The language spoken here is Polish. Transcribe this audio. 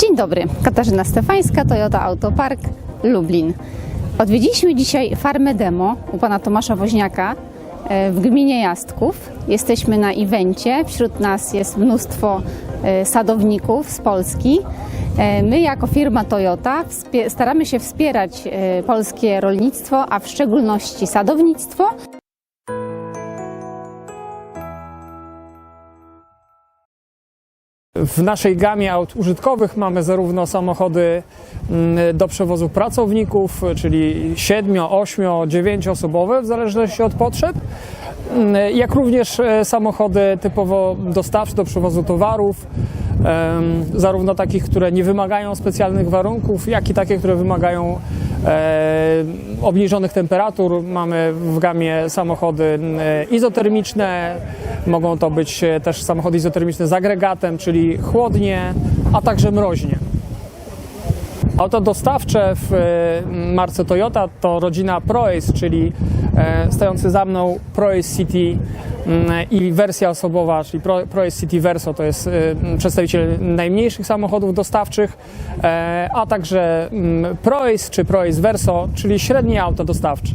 Dzień dobry, Katarzyna Stefańska, Toyota Autopark Lublin. Odwiedziliśmy dzisiaj farmę demo u pana Tomasza Woźniaka e, w gminie Jastków. Jesteśmy na evencie, wśród nas jest mnóstwo e, sadowników z Polski. E, My jako firma Toyota staramy się wspierać polskie rolnictwo, a w szczególności sadownictwo. W naszej gamie aut użytkowych mamy zarówno samochody mm, do przewozu pracowników, czyli 7, 8, 9 osobowe w zależności od potrzeb, mm, jak również e, samochody typowo dostawcze do przewozu towarów, zarówno takich, które nie wymagają specjalnych warunków, jak i takie, które wymagają obniżonych temperatur. Mamy w gamie samochody e, izotermiczne, mogą to być e, też samochody izotermiczne z agregatem, czyli chłodnie, a także mroźnie. Auto dostawcze w e, marce Toyota to rodzina ProAce, czyli e, stojący za mną ProAce City i wersja osobowa, czyli Pro- ProAce City Verso to jest e, przedstawiciel najmniejszych samochodów dostawczych, e, a także mm, ProAce czy ProAce Verso, czyli średnie auto dostawcze.